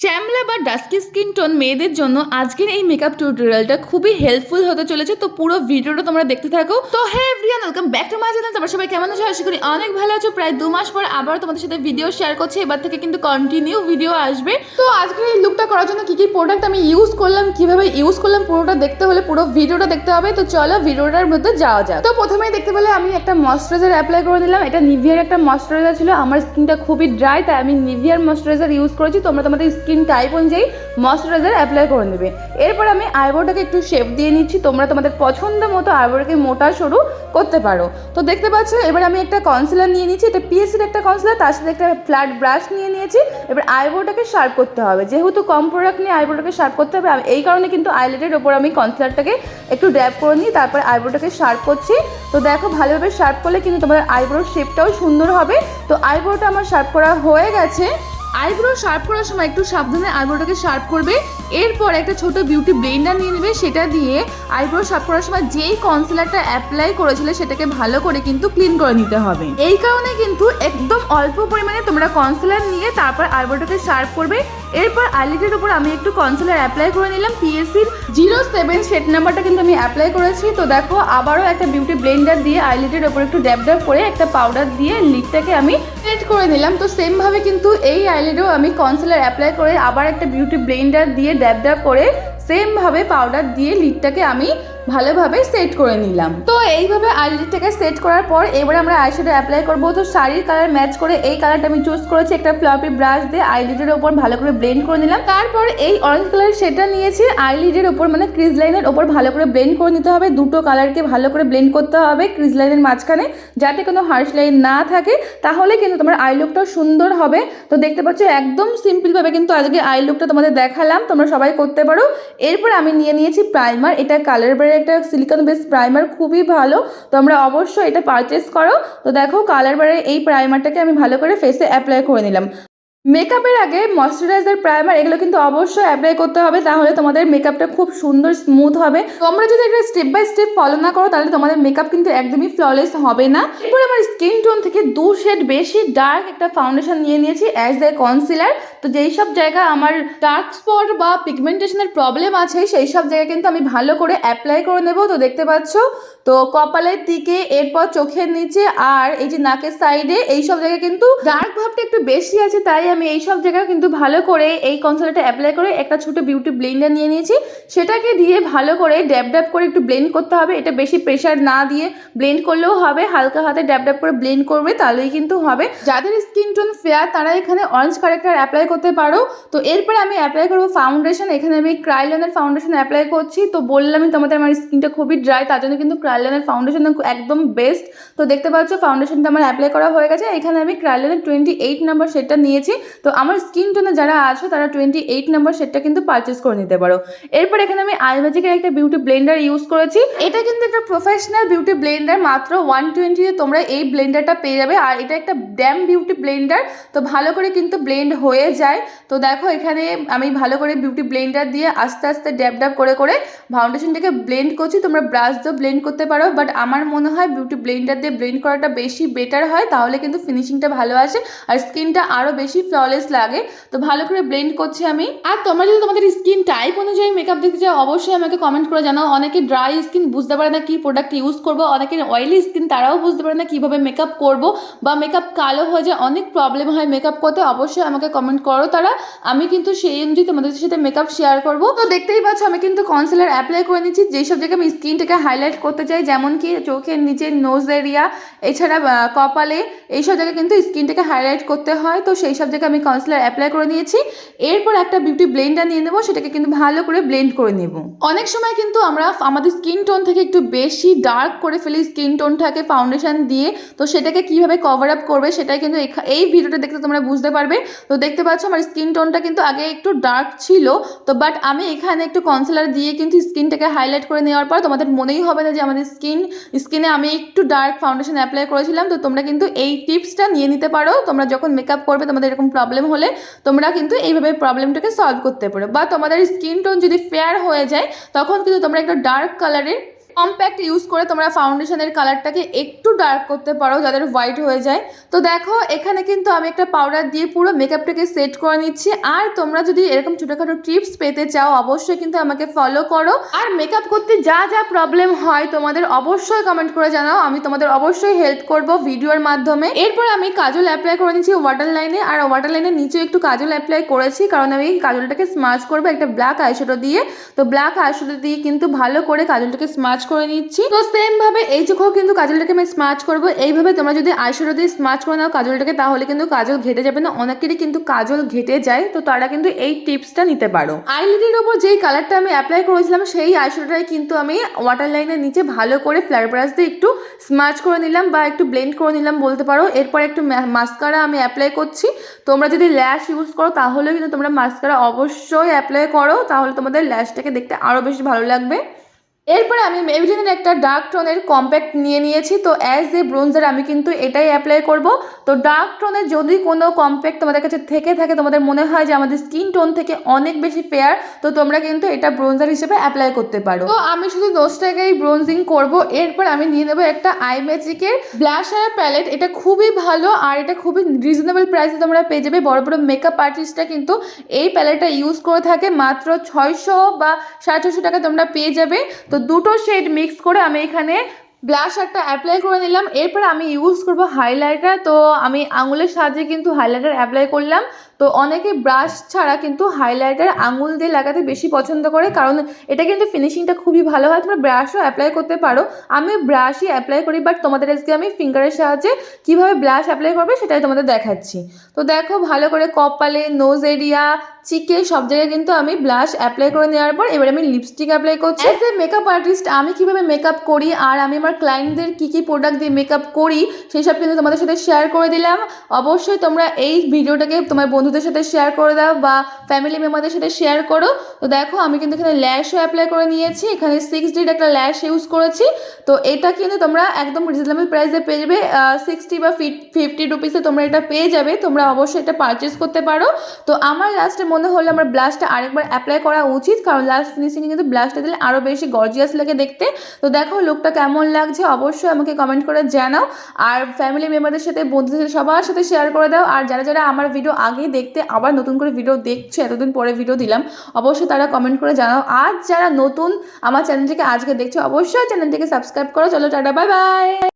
শ্যামলা বা dusky skin tone মেয়েদের জন্য আজকের এই মেকআপ টিউটোরিয়ালটা খুবই হেল্পফুল হতে চলেছে। তো পুরো ভিডিওটা তোমরা দেখতে থাকো। তো হ্যাঁ everyone welcome back to my channel তোমরা সবাই কেমন আছো? আশা করি অনেক ভালো আছো। প্রায় দু মাস পর আবার তোমাদের সাথে ভিডিও শেয়ার করছি। এবার থেকে কিন্তু কন্টিনিউ ভিডিও আসবে। তো আজকের এই লুকটা করার জন্য কি কি প্রোডাক্ট আমি ইউজ করলাম, কীভাবে ইউজ করলাম পুরোটা দেখতে হলে পুরো ভিডিওটা দেখতে হবে। তো চলো ভিডিওটার মধ্যে যাওয়া যাক। তো প্রথমেই দেখতে পেলে আমি একটা ময়শ্চারাইজার অ্যাপ্লাই করে নিলাম। এটা নিভিয়ার একটা ময়শ্চারাইজার ছিল। আমার স্কিনটা খুবই ড্রাই তাই আমি নিভিয়ার ময়শ্চারাইজার ইউজ করেছি। তোমরা তোমাদের স্কিন টাইপ অনুযায়ী ময়শ্চারাইজার অ্যাপ্লাই করে নেবে। এরপর আমি আইব্রোটাকে একটু শেপ দিয়ে নিচ্ছি, তোমরা তোমাদের পছন্দ মতো আইব্রোটাকে মোটা, সরু করতে পারো। তো দেখতে পাচ্ছ, এবার আমি একটা কনসিলার নিয়ে নিচ্ছি, এটা পিএসসির একটা কনসিলার তার সাথে একটা ফ্ল্যাট ব্রাশ নিয়ে নিয়েছি। এবার আইব্রোটাকে শার্প করতে হবে। যেহেতু কম প্রোডাক্ট নিয়ে আইব্রোটাকে শার্প করতে হবে এই কারণে কিন্তু আইলেটের ওপর আমি কনসিলারটাকে একটু ড্যাপ করে নিই, তারপর আইব্রোটাকে শার্প করছি। তো দেখো, ভালোভাবে শার্প করলে কিন্তু তোমার আইব্রোর শেপটাও সুন্দর হবে। তো আইব্রোটা আমার শার্প করা হয়ে গেছে। আইব্রো শার্প করার সময় একটু সাবধানে আইব্রোটাকে শার্প করবে। এরপর একটা ছোট বিউটি ব্লেন্ডার নিয়ে নেবে, সেটা দিয়ে আইব্রো শার্প করার সময় যেই কনসিলারটা অ্যাপ্লাই করেছিলে, সেটাকে ভালো করে কিন্তু ক্লিন করে নিতে হবে। এই কারণে কিন্তু একদম অল্প পরিমাণে তোমরা কনসিলার নিয়ে তারপর আইব্রোটাকে শার্প করবে। এরপর আইলিটের উপর আমি একটু কনসিলার অ্যাপ্লাই করে নিলাম। পিএসসির জিরো সেভেন সেট নাম্বারটা কিন্তু আমি অ্যাপ্লাই করেছি। তো দেখো, আবারও একটা বিউটি ব্লেন্ডার দিয়ে আইলিটের উপর একটু ড্যাব ড্যাব করে একটা পাউডার দিয়ে লিপটাকে আমি সেট করে নিলাম। তো সেমভাবে কিন্তু এই আইলিডেও আমি কনসিলার অ্যাপ্লাই করে আবার একটা বিউটি ব্লেন্ডার দিয়ে ড্যাব ড্যাব করে সেমভাবে পাউডার দিয়ে লিডটাকে আমি ভালোভাবে সেট করে নিলাম। তো এইভাবে আইলিডটাকে সেট করার পর এবারে আমরা আইশ্যাডো অ্যাপ্লাই করব। তো শাড়ির কালার ম্যাচ করে এই কালারটা আমি চুজ করেছি একটা ফ্লপি ব্রাশ দিয়ে আইলিডের ওপর ভালো করে ব্লেন্ড করে নিলাম। তারপর এই অরেঞ্জ কালার সেটা নিয়েছি আইলিডের ওপর মানে ক্রিজ লাইনের ওপর ভালো করে ব্লেন্ড করে নিতে হবে। দুটো কালারকে ভালো করে ব্লেন্ড করতে হবে ক্রিজ লাইনের মাঝখানে। যাতে কোনো হার্শ লাইন না থাকে, তাহলে কিন্তু তোমার আই লুকটাও সুন্দর হবে। তো দেখতে পাচ্ছ একদম সিম্পলভাবে কিন্তু আজকে আই লুকটা তোমাদের দেখালাম, তোমরা সবাই করতে পারো। এরপর আমি নিয়ে নিয়েছি প্রাইমার এটা কালার বারের একটা সিলিকন বেস প্রাইমার খুবই ভালো। তোমরা অবশ্যই এটা পারচেস করো। তো দেখো কালার বারের এই প্রাইমারটাকে আমি ভালো করে ফেসে অ্যাপ্লাই করে নিলাম। মেকআপের আগে ময়শ্চারাইজার, প্রাইমার এগুলো কিন্তু অবশ্যই অ্যাপ্লাই করতে হবে, তাহলে তোমাদের মেকআপটা খুব সুন্দর স্মুথ হবে। তোমরা যদি এটা স্টেপ বাই স্টেপ ফলো না করো, তাহলে তোমাদের মেকআপ কিন্তু একদমই ফ্ললেস হবে না। এরপর আমার স্কিন টোন থেকে দু শেড বেশি ডার্ক একটা ফাউন্ডেশন নিয়ে নিয়েছি অ্যাজ দ্য কনসিলার তো যেই সব জায়গা আমার ডার্ক স্পট বা পিগমেন্টেশনের প্রবলেম আছে, সেই সব জায়গায় কিন্তু আমি ভালো করে অ্যাপ্লাই করে নেব। তো দেখতে পাচ্ছ? তো কপালের দিকে, এরপর চোখের নিচে, আর এই যে নাকের সাইডে এই সব জায়গায় কিন্তু ডার্ক ভাবটা একটু বেশি আছে, তাই আমি এই সব জায়গায় কিন্তু ভালো করে এই কনসিলারটা অ্যাপ্লাই করে একটা ছোট বিউটি ব্লেন্ডার নিয়ে নিয়েছি। সেটাকে দিয়ে ভালো করে ড্যাব ড্যাব করে একটু ব্লেন্ড করতে হবে। এটা বেশি প্রেশার না দিয়ে ব্লেন্ড করলেও হবে। হালকা হাতে ড্যাব ড্যাব করে ব্লেন্ড করবে, তাহলেই কিন্তু হবে। যাদের স্কিন টোন ফেয়ার তারা এখানে অরেঞ্জ কারেক্টার অ্যাপ্লাই করতে পারো। তো এরপরে আমি অ্যাপ্লাই করব ফাউন্ডেশন এখানে আমি ক্রাইলনের ফাউন্ডেশন অ্যাপ্লাই করছি। তো বললামই তোমাদের আমার স্কিনটা খুবই ড্রাই তার জন্য কিন্তু ক্রাইলনের ফাউন্ডেশন একদম বেস্ট তো দেখতে পাচ্ছ ফাউন্ডেশনটা আমার অ্যাপ্লাই করা হয়ে গেছে। এখানে আমি ক্রাইলনের টোয়েন্টি এইট নাম্বার সেটটা নিয়েছি। তো আমার স্কিন টোনে যারা আছো, তারা টোয়েন্টি এইট নাম্বার সেটটা কিন্তু পারচেস করে নিতে পারো। এরপর এখানে আমি আইম্যাজিকের একটা বিউটি ব্লেন্ডার ইউজ করেছি। এটা কিন্তু একটা প্রফেশনাল বিউটি ব্লেন্ডার মাত্র ওয়ান টোয়েন্টিতে তোমরা এই ব্লেন্ডারটা পেয়ে যাবে। আর এটা একটা ড্যাম বিউটি ব্লেন্ডার তো ভালো করে কিন্তু ব্লেন্ড হয়ে যায়। তো দেখো, এখানে আমি ভালো করে বিউটি ব্লেন্ডার দিয়ে আস্তে আস্তে ড্যাব ড্যাব করে করে ফাউন্ডেশনটাকে ব্লেন্ড করছি। তোমরা ব্রাশ দিয়েও ব্লেন্ড করতে পারো। বাট আমার মনে হয় বিউটি ব্লেন্ডার দিয়ে ব্লেন্ড করাটা বেশি বেটার হয়। তাহলে কিন্তু ফিনিশিংটা ভালো আসে। আর স্কিনটা আরও বেশি ফ্ললেস লাগে। তো ভালো করে ব্লেন্ড করছি আমি। আর তোমরা যদি তোমাদের স্কিন টাইপ অনুযায়ী মেকআপ দেখতে চাও, অবশ্যই আমাকে কমেন্ট করে জানাও। অনেকে ড্রাই স্কিন বুঝতে পারে না কি প্রোডাক্ট ইউজ করব। অনেকে অয়েলি স্কিন তারাও বুঝতে পারে না কীভাবে মেকআপ করব। বা মেকআপ কালো হয়ে যায়, অনেক প্রবলেম হয় মেকআপ করতে। অবশ্যই আমাকে কমেন্ট করো তারা। আমি কিন্তু সেই অনুযায়ী তোমাদের সাথে মেকআপ শেয়ার করব। তো দেখতেই পাচ্ছ, আমি কিন্তু কনসিলার অ্যাপ্লাই করে নিচ্ছি। যেই সব জায়গায় আমি স্কিনটাকে হাইলাইট করতে চাই, যেমন কি চোখের নিচে নোজ এরিয়া এছাড়া কপালে, এইসব জায়গায় কিন্তু স্কিনটাকে হাইলাইট করতে হয়। তো সেই সব জায়গায় আমি কনসিলার অ্যাপ্লাই করে নিয়েছি। এরপর একটা বিউটি ব্লেন্ডার নিয়ে নেব, সেটাকে কিন্তু ভালো করে ব্লেন্ড করে নেব। অনেক সময় কিন্তু আমরা আমাদের স্কিন টোন থেকে একটু বেশি ডার্ক করে ফেলি স্কিন টোনটাকে ফাউন্ডেশন দিয়ে। তো সেটাকে কীভাবে কভার আপ করবে সেটাই কিন্তু এই ভিডিওটা দেখতে তোমরা বুঝতে পারবে। তো দেখতে পাচ্ছ আমার স্কিন টোনটা কিন্তু আগে একটু ডার্ক ছিল। তো বাট আমি এখানে একটু কনসিলার দিয়ে কিন্তু স্কিনটাকে হাইলাইট করে নেওয়ার পর তোমাদের মনেই হবে না যে আমাদের স্কিন স্কিনে আমি একটু ডার্ক ফাউন্ডেশন অ্যাপ্লাই করেছিলাম। তো তোমরা কিন্তু এই টিপসটা নিয়ে নিতে পারো। তোমরা যখন মেকআপ করবে তোমাদের এরকম প্রবলেম হলে তোমরা কিন্তু এইভাবে প্রবলেমটাকে সলভ করতে পারো। বা তোমাদের স্কিন টোন যদি ফেয়ার হয়ে যায়, তখন কিন্তু তোমরা একটা ডার্ক কালারের কম্প্যাক্ট ইউজ করে তোমরা ফাউন্ডেশনের কালারটাকে একটু ডার্ক করতে পারো, যাদের হোয়াইট হয়ে যায়। তো দেখো, এখানে কিন্তু আমি একটা পাউডার দিয়ে পুরো মেকআপটাকে সেট করে নিচ্ছি। আর তোমরা যদি এরকম ছোটোখাটো টিপস পেতে চাও, অবশ্যই কিন্তু আমাকে ফলো করো। আর মেকআপ করতে যা যা প্রবলেম হয়, তোমাদের অবশ্যই কমেন্ট করে জানাও। আমি তোমাদের অবশ্যই হেল্প করব ভিডিওর মাধ্যমে। এরপর আমি কাজল অ্যাপ্লাই করে নিচ্ছি ওয়াটার লাইনে আর ওয়াটার লাইনের নিচে একটু কাজল অ্যাপ্লাই করেছি, কারণ আমি কাজলটাকে স্মাচ করব একটা ব্ল্যাক আইশ্যাডো দিয়ে। তো ব্ল্যাক আইশ্যাডো দিয়ে কিন্তু ভালো করে কাজলটাকে স্মাচ করে নিচ্ছি। তো সেম ভাবে এই চোখেও কিন্তু কাজলটাকে আমি স্মাচ করব, এইভাবে তোমরা যদি আইশ্যাডো দিয়ে স্মাচ করে নাও কাজলটাকে, তাহলে কিন্তু কাজল ঘেটে যাবে না, অনেকেরই কিন্তু কাজল ঘেটে যায়, তো তারা কিন্তু এই টিপসটা নিতে পারো। আইলিডের ওপর যেই কালারটা আমি অ্যাপ্লাই করেছিলাম, সেই আইশ্যাডোটাই কিন্তু আমি ওয়াটার লাইনের নিচে ভালো করে ফ্লার ব্রাশ দিয়ে একটু স্মাচ করে নিলাম বা একটু ব্লেন্ড করে নিলাম বলতে পারো। এরপর একটু মাস্কারা আমি অ্যাপ্লাই করছি। তোমরা যদি ল্যাশ ইউজ করো তাহলে কিন্তু তোমরা মাস্কারা অবশ্যই অ্যাপ্লাই করো, তাহলে তোমাদের ল্যাশটাকে দেখতে আরও বেশি ভালো লাগবে। এরপরে আমি মেবিলিনের একটা ডার্ক টোনের কম্প্যাক্ট নিয়ে নিয়েছি। তো অ্যাজ এ ব্রোঞ্জার আমি কিন্তু এটাই অ্যাপ্লাই করব। তো ডার্ক টোনের যদি কোনো কম্প্যাক্ট তোমাদের কাছে থেকে থাকে, তোমাদের মনে হয় যে আমাদের স্কিন টোন থেকে অনেক বেশি ফেয়ার তো তোমরা কিন্তু এটা ব্রোঞ্জার হিসেবে অ্যাপ্লাই করতে পারো। তো আমি শুধু নোজটাকেই ব্রোঞ্জিং করব। এরপর আমি নিয়ে নেব একটা আই ম্যাজিকের ব্লাশার প্যালেট এটা খুবই ভালো আর এটা খুবই রিজনেবল প্রাইসে তোমরা পেয়ে যাবে। বড় বড় মেকআপ আর্টিস্টরা কিন্তু এই প্যালেটটা ইউজ করে থাকে। মাত্র ছয়শো বা সাড়ে ছশো টাকা তোমরা পেয়ে যাবে। তো দুটো শেড মিক্স করে আমি এখানে ব্লাশারটা অ্যাপ্লাই করে নিলাম। এরপর আমি ইউজ করব হাইলাইটার তো আমি আঙুলের সাহায্যে কিন্তু হাইলাইটার অ্যাপ্লাই করলাম। তো অনেকে ব্রাশ ছাড়া কিন্তু হাইলাইটার আঙুল দিয়ে লাগাতে বেশি পছন্দ করে। কারণ এটা কিন্তু ফিনিশিংটা খুবই ভালো হয়। তোমরা ব্রাশও অ্যাপ্লাই করতে পারো। আমি ব্রাশই অ্যাপ্লাই করি বাট তোমাদের আজকে আমি ফিঙ্গারের সাহায্যে কীভাবে ব্লাশ অ্যাপ্লাই করবে সেটাই তোমাদের দেখাচ্ছি। তো দেখো, ভালো করে কপালে নোজ এরিয়া চিকে সব জায়গায় কিন্তু আমি ব্লাশ অ্যাপ্লাই করে নেওয়ার পর এবার আমি লিপস্টিক অ্যাপ্লাই করছি। মেকআপ আর্টিস্ট আমি কীভাবে মেকআপ করি? আর আমি আমার ক্লায়েন্টদের কী কী প্রোডাক্ট দিয়ে মেকআপ করি, সেই সব কিন্তু তোমাদের সাথে শেয়ার করে দিলাম। অবশ্যই তোমরা এই ভিডিওটাকে তোমার বন্ধুদের সাথে শেয়ার করে দাও বা ফ্যামিলি মেম্বারদের সাথে শেয়ার করো। তো দেখো, আমি কিন্তু এখানে ল্যাশও অ্যাপ্লাই করে নিয়েছি, এখানে সিক্স ডির একটা ল্যাশ ইউজ করেছি। তো এটা কিন্তু তোমরা একদম রিজনেবল প্রাইসে পেয়ে যাবে সিক্সটি বা ফিফটি রুপিসে তোমরা এটা পেয়ে যাবে, তোমরা অবশ্যই এটা পারচেস করতে পারো। তো আমার লাস্টে মনে হলো আমার ব্লাশটা আরেকবার অ্যাপ্লাই করা উচিত, কারণ লাস্ট ফিনিশিংয়ে কিন্তু ব্লাশটা দিলে আরও বেশি গর্জিয়াস লাগে দেখতে। তো দেখো লুকটা কেমন লাগছে অবশ্যই আমাকে কমেন্ট করে জানাও। আর ফ্যামিলি মেম্বারদের সাথে, বন্ধুদের সবার সাথে শেয়ার করে দাও। আর যারা যারা আমার ভিডিও আগে দেখতে, আবার নতুন করে ভিডিও দেখছে, এতদিন পরে ভিডিও দিলাম, অবশ্যই তারা কমেন্ট করে জানাও। আর যারা নতুন আমার চ্যানেলটিকে আজকে দেখছে, অবশ্যই চ্যানেলটিকে সাবস্ক্রাইব করো। চলো, টাটা বাই বাই